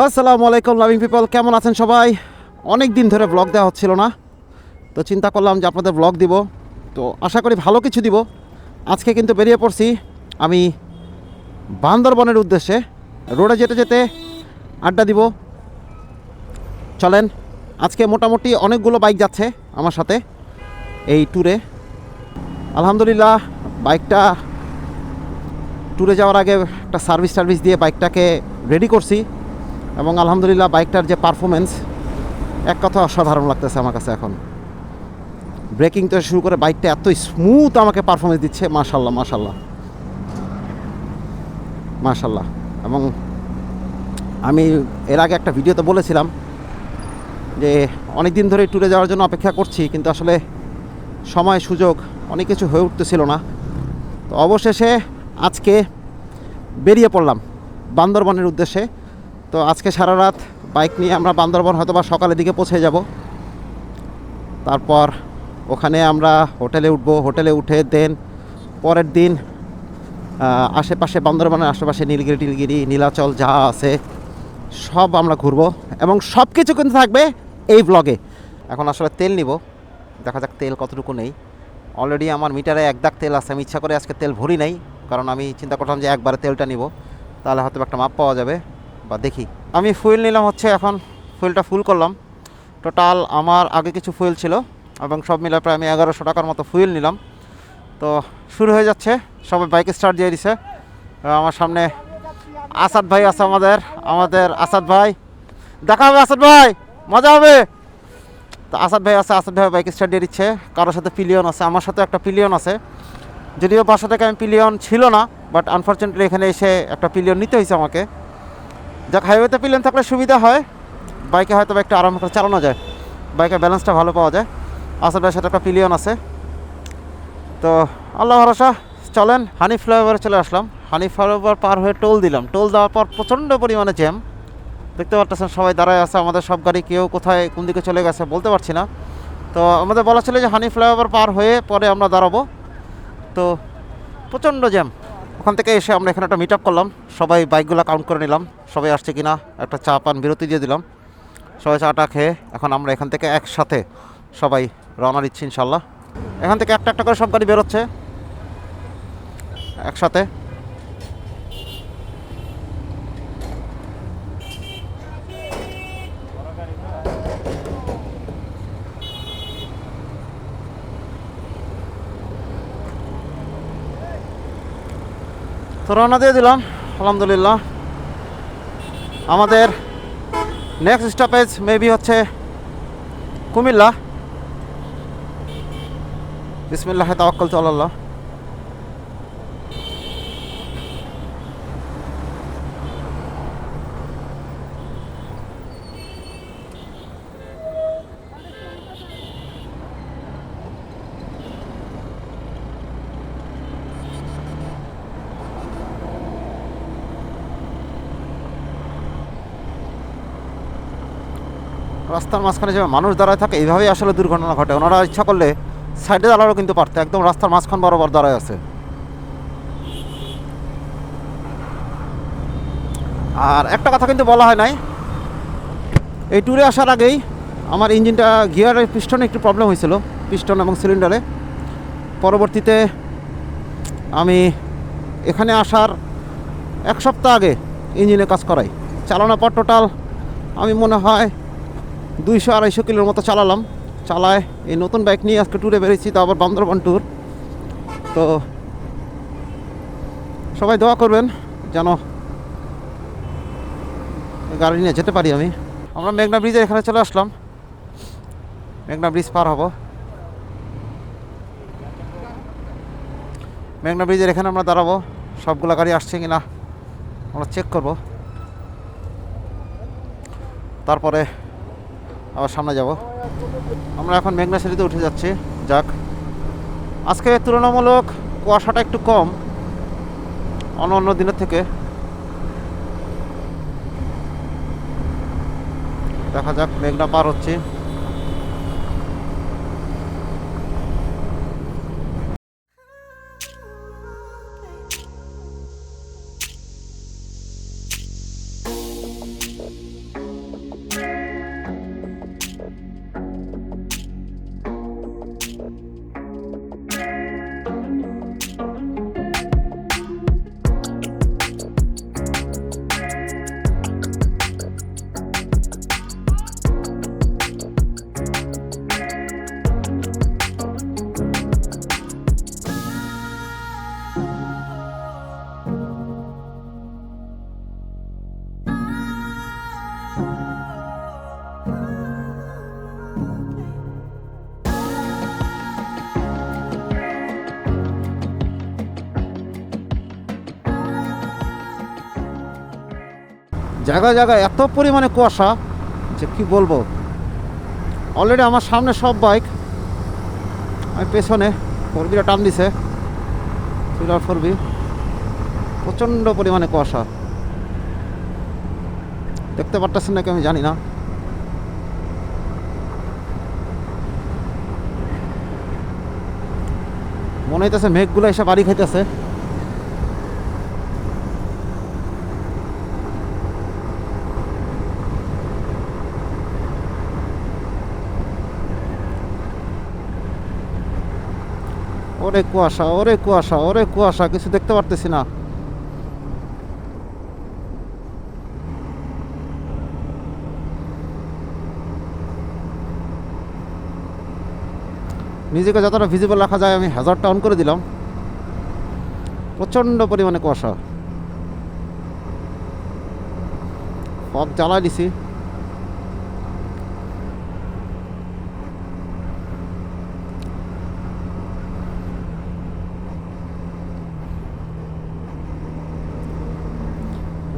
আসসালামু আলাইকুম loving people কেমন আছেন সবাই? অনেক দিন ধরে ব্লগ দেওয়া হচ্ছিল না, তো চিন্তা করলাম যে আপনাদের ব্লগ দিব, তো আশা করি ভালো কিছু দিব। আজকে কিন্তু বেরিয়ে পড়ছি আমি বান্দরবনের উদ্দেশ্যে, রোডে যেতে যেতে আড্ডা দিব। চলেন, আজকে মোটামুটি অনেকগুলো বাইক যাচ্ছে আমার সাথে এই ট্যুরে আলহামদুলিল্লাহ বাইকটা ট্যুরে যাওয়ার আগে একটা সার্ভিস টার্ভিস দিয়ে বাইকটাকে রেডি করছি। এবং আলহামদুলিল্লাহ বাইকটার যে পারফরমেন্স এক কথা অসাধারণ লাগতেছে আমার কাছে এখন। ব্রেকিং থেকে শুরু করে বাইকটা এত স্মুথ আমাকে পারফরমেন্স দিচ্ছে মাশাল্লাহ মাশাল্লাহ মাশাল্লাহ এবং আমি এর আগে একটা ভিডিওতে বলেছিলাম যে অনেক দিন ধরে ট্যুরে যাওয়ার জন্য অপেক্ষা করছি, কিন্তু আসলে সময়, সুযোগ অনেক কিছু হয়ে উঠতেছিল না। তো অবশেষে আজকে বেরিয়ে পড়লাম বান্দরবনের উদ্দেশ্যে। তো আজকে সারা রাত বাইক নিয়ে আমরা বান্দরবন হয়তো বা সকালের দিকে পৌঁছে যাব। তারপর ওখানে আমরা হোটেলে উঠব, হোটেলে উঠে দেন পরের দিন আশেপাশে বান্দরবনের আশেপাশে নীলগিরি টিলগিরি, নীলাচল যা আছে সব আমরা ঘুরবো এবং সব কিছু কিন্তু থাকবে এই ব্লগে এখন আসলে তেল নিব, দেখা যাক তেল কতটুকু নেই। অলরেডি আমার মিটারে এক দাগ তেল আছে, আমি ইচ্ছা করে আজকে তেল ভরি নাই, কারণ আমি চিন্তা করলাম যে একবারে তেলটা নিব, তাহলে হয়তো একটা মাপ পাওয়া যাবে। বা দেখি। আমি ফুয়েল নিলাম হচ্ছে এখন, ফুয়েলটা ফুল করলাম। টোটাল আমার আগে কিছু ফুয়েল ছিল এবং সব মিলে প্রায় আমি এগারোশো টাকার মতো ফুয়েল নিলাম। তো শুরু হয়ে যাচ্ছে, সবাই বাইক স্টার্ট দিয়ে দিছে। আমার সামনে আসাদ ভাই আছে আমাদের আমাদের আসাদ ভাই। দেখা হবে আসাদ ভাই, মজা হবে। তো আসাদ ভাই আছে, আসাদ ভাই বাইক স্টার্ট দিয়ে দিচ্ছে। কারোর সাথে পিলিয়ন আছে, আমার সাথে একটা পিলিয়ন আছে। যদিও বাসা থেকে আমি পিলিয়ন ছিল না বাট আনফর্চুনেটলি এখানে এসে একটা পিলিয়ন নিতে হয়েছে আমাকে। যাক হাইওয়েতে পিলিয়ন থাকলে সুবিধা হয়। বাইকে হয়তো একটু আরাম করে চালানো যায়। বাইকের ব্যালেন্সটা ভালো পাওয়া যায়। ভাইয়ের সাথে একটা পিলিয়ন আছে। তো, আল্লাহ ভরসা, চলেন হানি ফ্লাইওভারে চলে আসলাম। হানি ফ্লাইওভার পার হয়ে টোল দিলাম। টোল দেওয়ার পর প্রচণ্ড পরিমাণে জ্যাম দেখতে পারতেছেন সবাই দাঁড়ায় আছে, আমাদের সব গাড়ি কেউ কোথায়, কোন দিকে চলে গেছে বলতে পারছি না। তো, আমাদের বলা ছিল যে হানি ফ্লাইওভার পার হয়ে পরে আমরা দাঁড়াবো। তো, প্রচণ্ড জ্যাম ওখান থেকে এসে আমরা এখানে একটা মিট আপ করলাম। সবাই বাইকগুলো কাউন্ট করে নিলাম। সবাই আসছে কিনা, একটা চা পান বিরতি দিয়ে দিলাম। সবাই চাটা খেয়ে এখন আমরা এখান থেকে একসাথে সবাই রওনা দিচ্ছি ইনশাল্লাহ এখান থেকে একটা একটা করে সব গাড়ি বেরোচ্ছে। একসাথে। তো রওনা দিয়ে দিলাম আলহামদুলিল্লাহ। আমাদের নেক্সট স্টপেজ মেবি হচ্ছে কুমিল্লা। বিসমিল্লাহ তাওয়াক্কাল তু আল্লাহ রাস্তার মাঝখানে যে মানুষ দাঁড়ায় থাকে, এইভাবেই আসলে দুর্ঘটনা ঘটে। ওনারা ইচ্ছা করলে সাইডে দাঁড়ারও কিন্তু পারতো, একদম রাস্তার মাঝখান বরাবর দাঁড়ায় আছে। আর একটা কথা কিন্তু বলা হয় নাই, এই ট্যুরে আসার আগেই আমার ইঞ্জিনটা গিয়ারের পিস্টনে একটু প্রবলেম হয়েছিল, পিস্টন এবং সিলিন্ডারে। পরবর্তীতে আমি এখানে আসার এক সপ্তাহ আগে ইঞ্জিনে কাজ করাই। চালানোর পর টোটাল আমি মনে হয় দুইশো আড়াইশো কিলোর মতো চালালাম। চালায় এই নতুন বাইক নিয়ে আজকে ট্যুরে বেরিয়েছি, তো আবার বান্দরবান ট্যুর তো সবাই দোয়া করবেন যেন গাড়ি নিয়ে যেতে পারি আমি। আমরা মেঘনা ব্রিজের এখানে চলে আসলাম। মেঘনা ব্রিজ পার হব। মেঘনা ব্রিজের এখানে আমরা দাঁড়াবো। সবগুলো গাড়ি আসছে কি না আমরা চেক করব। তারপরে আবার সামনে যাব। আমরা এখন মেঘনা সিঁড়িতে উঠে যাচ্ছি, যাক। আজকে তুলনামূলক কুয়াশাটা একটু কম, অন্য অন্য দিনের থেকে। দেখা যাক, মেঘনা পার হচ্ছে। জায়গায় জায়গায় এত পরিমাণে কুয়াশা যে কি বলব? অলরেডি আমার সামনে সব বাইক আমি পেছনে ফোর বিটা টান দিছে। থ্রিলার ফোর বি প্রচণ্ড পরিমাণে কুয়াশা। দেখতে পারতেছেন নাকি আমি জানি না। মনে হইতেছে মেঘগুলো এসে বাড়ি খাইতেছে। ওরে কুয়াশা ওরে কুয়াশা ওরে কুয়াশা, কিছু দেখতে পারতেছি না। নিজেকে যতটা ভিজিবল রাখা যায়, আমি হ্যাজারটা অন করে দিলাম। প্রচণ্ড পরিমাণে কুয়াশা। ফগ জ্বালাই দিছি।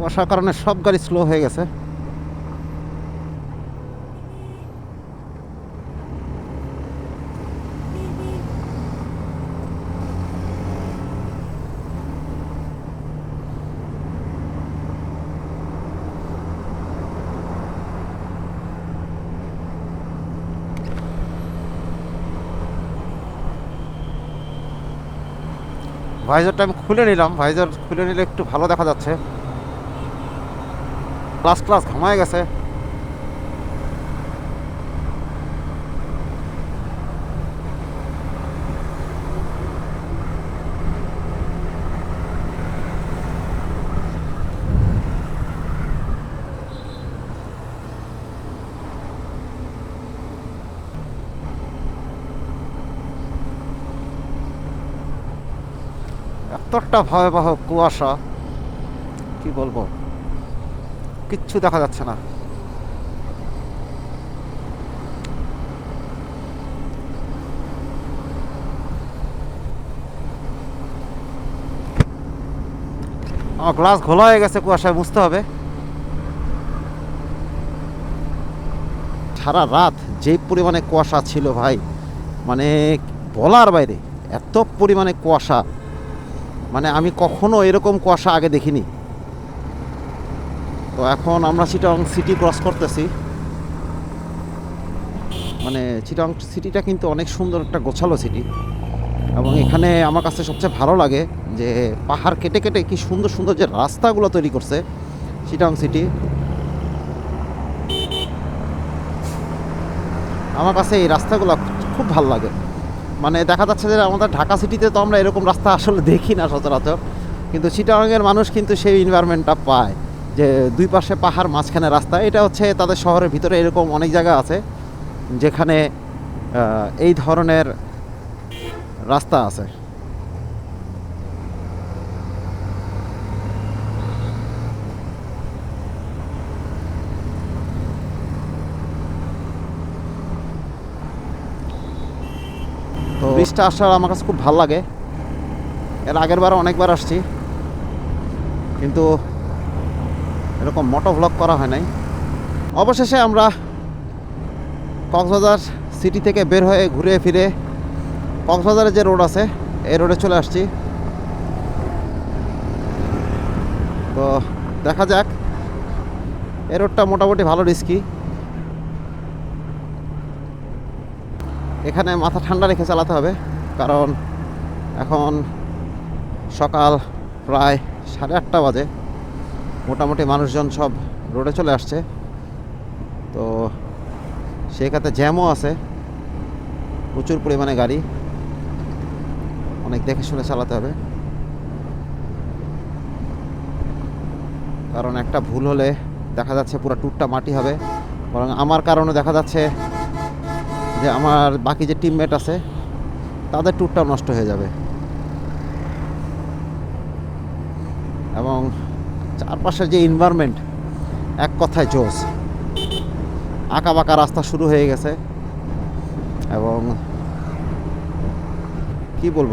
কুয়াশার কারণে সব গাড়ি স্লো হয়ে গেছে। ভাইজারটা আমি খুলে নিলাম। ভাইজার খুলে নিলে একটু ভালো দেখা যাচ্ছে। ক্লাস ক্লাস ঘামায় গেছে। এতটা ভয়াবহ কুয়াশা কি বলব? কিচ্ছু দেখা যাচ্ছে না। আমার গ্লাস ঘোলা হয়ে গেছে কুয়াশায় বুঝতে হবে। সারা রাত যে পরিমাণে কুয়াশা ছিল ভাই মানে বলার বাইরে, এত পরিমাণে কুয়াশা। মানে আমি কখনো এরকম কুয়াশা আগে দেখিনি। তো এখন আমরা চিটং সিটি ক্রস করতেছি। মানে চিটং সিটিটা কিন্তু অনেক সুন্দর একটা গোছালো সিটি এবং এখানে আমার কাছে সবচেয়ে ভালো লাগে যে পাহাড় কেটে কেটে কি সুন্দর সুন্দর যে রাস্তাগুলো তৈরি করছে চিটং সিটি আমার কাছে এই রাস্তাগুলো খুব ভালো লাগে। মানে দেখা যাচ্ছে যে আমাদের ঢাকা সিটিতে তো আমরা এরকম রাস্তা আসলে দেখি না সচরাচর। কিন্তু চিটাগাংয়ের মানুষ কিন্তু সেই এনভায়রনমেন্টটা পায়। যে দুই পাশে পাহাড় মাঝখানে রাস্তা, এটা হচ্ছে তাদের শহরের ভিতরে এরকম অনেক জায়গা আছে যেখানে এই ধরনের রাস্তা আছে। তো ব্রিজটা আসার আমার কাছে খুব ভালো লাগে। এর আগের বার অনেকবার আসছি। কিন্তু এরকম মোটো ভ্লগ করা হয় নাই। অবশেষে আমরা কক্সবাজার সিটি থেকে বের হয়ে ঘুরে ফিরে কক্সবাজারে যে রোড আছে, এই রোডে চলে আসছি। তো দেখা যাক, এই রোডটা মোটামুটি ভালো রিস্কি এখানে মাথা ঠান্ডা রেখে চালাতে হবে, কারণ এখন সকাল প্রায় সাড়ে আটটা বাজে। মোটামুটি মানুষজন সব রোডে চলে আসছে। তো সেখানে জ্যামও আছে। প্রচুর পরিমাণে গাড়ি। অনেক দেখে শুনে চালাতে হবে। কারণ একটা ভুল হলে দেখা যাচ্ছে পুরো ট্যুরটা মাটি হবে। বরং আমার কারণে দেখা যাচ্ছে যে আমার বাকি যে টিমমেট আছে, তাদের ট্যুরটাও নষ্ট হয়ে যাবে। এবং চারপাশের যে এনভায়রনমেন্ট এক কথায় জোস আঁকা বাঁকা রাস্তা শুরু হয়ে গেছে। এবং কি বলব?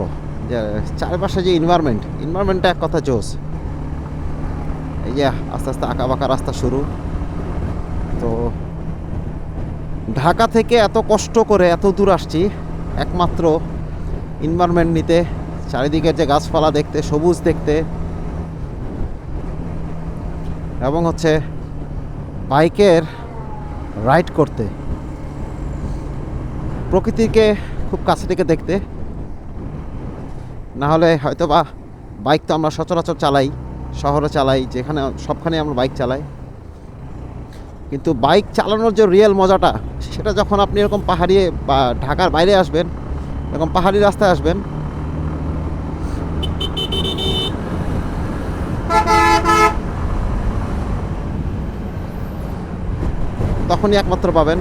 যে চারপাশে যে এনভায়রনমেন্ট এনভায়রনমেন্টটা এক কথা জোস এই যে আস্তে আস্তে আঁকা বাঁকা রাস্তা শুরু। তো ঢাকা থেকে এত কষ্ট করে এত দূর আসছি, একমাত্র এনভায়রনমেন্ট নিতে। চারিদিকের যে গাছপালা দেখতে, সবুজ দেখতে এবং হচ্ছে বাইকের রাইড করতে। প্রকৃতিকে খুব কাছে থেকে দেখতে। না হলে হয়তো বা বাইক তো আমরা সচরাচর চালাই, শহরে চালাই, যেখানে সবখানে আমরা বাইক চালাই। কিন্তু বাইক চালানোর যে রিয়েল মজাটা, সেটা যখন আপনি এরকম পাহাড়ি বা ঢাকার বাইরে আসবেন, এরকম পাহাড়ি রাস্তায় আসবেন তখনই একমাত্র পাবেন।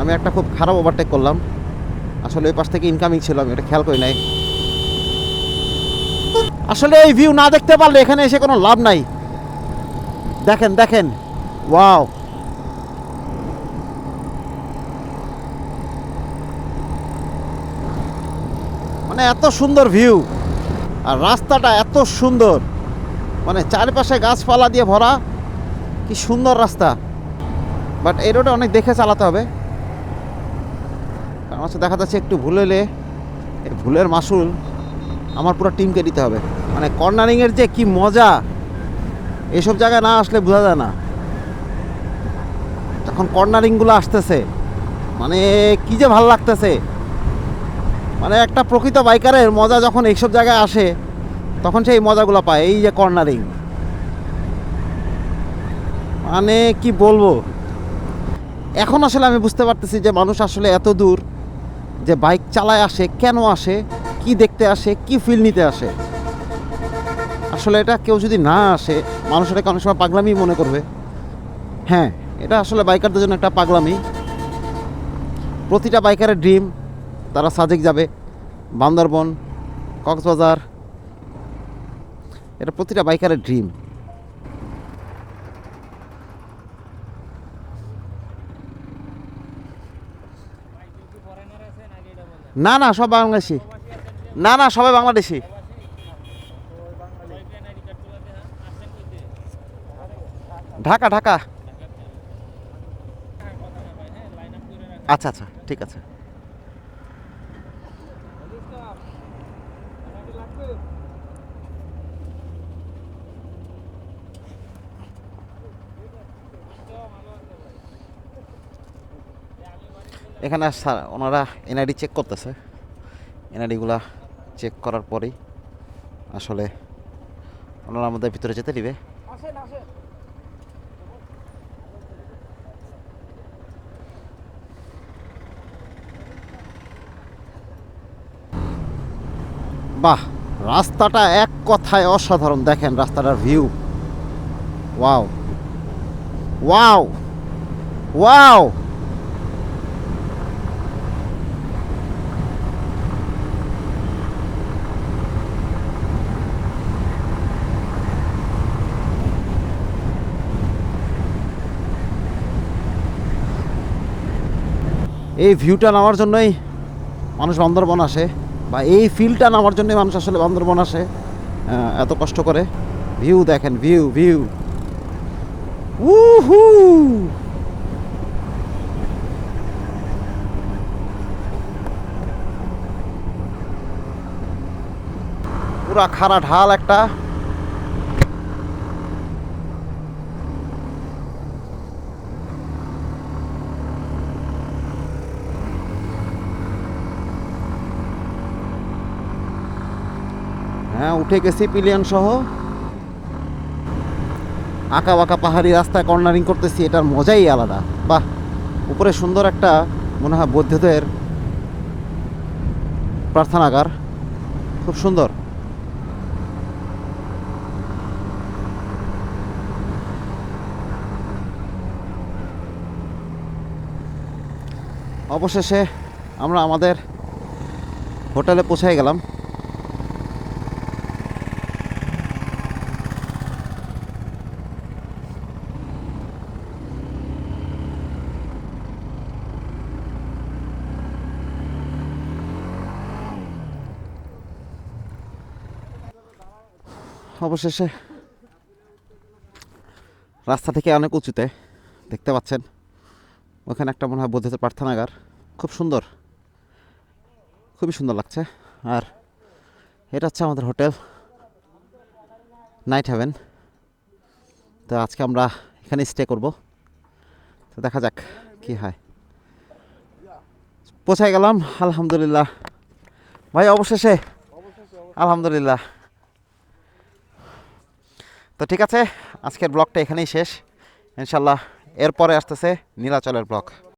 আমি একটা খুব খারাপ ওভারটেক করলাম। আসলে ওই পাশ থেকে ইনকামিং ছিল, আমি এটা খেয়াল করি নাই। আসলে এই ভিউ না দেখতে পারলে এখানে এসে কোনো লাভ নাই। দেখেন দেখেন। ওয়াও মানে এত সুন্দর ভিউ আর রাস্তাটা এত সুন্দর। মানে চারপাশে গাছপালা দিয়ে ভরা। কি সুন্দর রাস্তা। বাট এই রোডে অনেক দেখে চালাতে হবে। কারণ হচ্ছে দেখা যাচ্ছে একটু ভুল হলে এই ভুলের মাসুল আমার পুরো টিমকে দিতে হবে। মানে কর্নারিংয়ের যে কি মজা এইসব জায়গায় না আসলে বোঝা যায় না। যখন কর্নারিংগুলো আসতেছে। মানে কি যে ভালো লাগতেছে। মানে একটা প্রকৃত বাইকারের মজা যখন এইসব জায়গায় আসে তখন সেই মজাগুলো পায়, এই যে কর্নারিং মানে কি বলব? এখন আসলে আমি বুঝতে পারতেছি যে মানুষ আসলে এত দূর যে বাইক চালায় আসে, কেন আসে, কি দেখতে আসে, কি ফিল নিতে আসে। আসলে এটা কেউ যদি না আসে, মানুষ এটাকে অনেক সময় পাগলামি মনে করবে। হ্যাঁ এটা আসলে বাইকারদের জন্য একটা পাগলামি। প্রতিটা বাইকারের ড্রিম তারা সাজেক যাবে। বান্দরবন, কক্সবাজার এটা প্রতিটা বাইকারের ড্রিম না না, সব বাংলাদেশি। না না, সবাই বাংলাদেশি। ঢাকা ঢাকা। আচ্ছা আচ্ছা ঠিক আছে। এখানে স্যার ওনারা এনআইডি চেক করতেছে। এনআইডিগুলা চেক করার পরেই আসলে ওনারা আমাদের ভিতরে যেতে দিবে। বাহ রাস্তাটা এক কথায় অসাধারণ। দেখেন রাস্তাটার ভিউ ওয়াও ওয়াও ওয়াও এই ভিউটা নেওয়ার জন্যই মানুষ বান্দরবন আসে বা এই ফিলটা নেওয়ার জন্যই মানুষ আসলে বান্দরবন আসে এত কষ্ট করে। ভিউ দেখেন ভিউ ভিউ উহু! পুরা খাড়া ঢাল একটা। হ্যাঁ উঠে গেছি পিলিয়ন সহ। আঁকা বাঁকা পাহাড়ি রাস্তায় কর্নারিং করতেছি, এটার মজাই আলাদা। বাহ, উপরে সুন্দর একটা, মনে হয় বৌদ্ধদের প্রার্থনাগার। খুব সুন্দর। অবশেষে আমরা আমাদের হোটেলে পৌঁছে গেলাম। অবশেষে রাস্তা থেকে অনেক উঁচুতে দেখতে পাচ্ছেন, ওখানে একটা মনে হয় বৌদ্ধ প্রার্থনাগার। খুব সুন্দর, খুবই সুন্দর লাগছে। আর এটা হচ্ছে আমাদের হোটেল, নাইট হ্যাভেন। তো আজকে আমরা এখানে স্টে করব। তো দেখা যাক কি হয়। পৌঁছায় গেলাম, আলহামদুলিল্লাহ। ভাই, অবশেষে, আলহামদুলিল্লাহ। তো ঠিক আছে আজকের ব্লগটা এখানেই শেষ। ইনশাল্লাহ এরপরে আসতেছে নীলাচলের ব্লগ।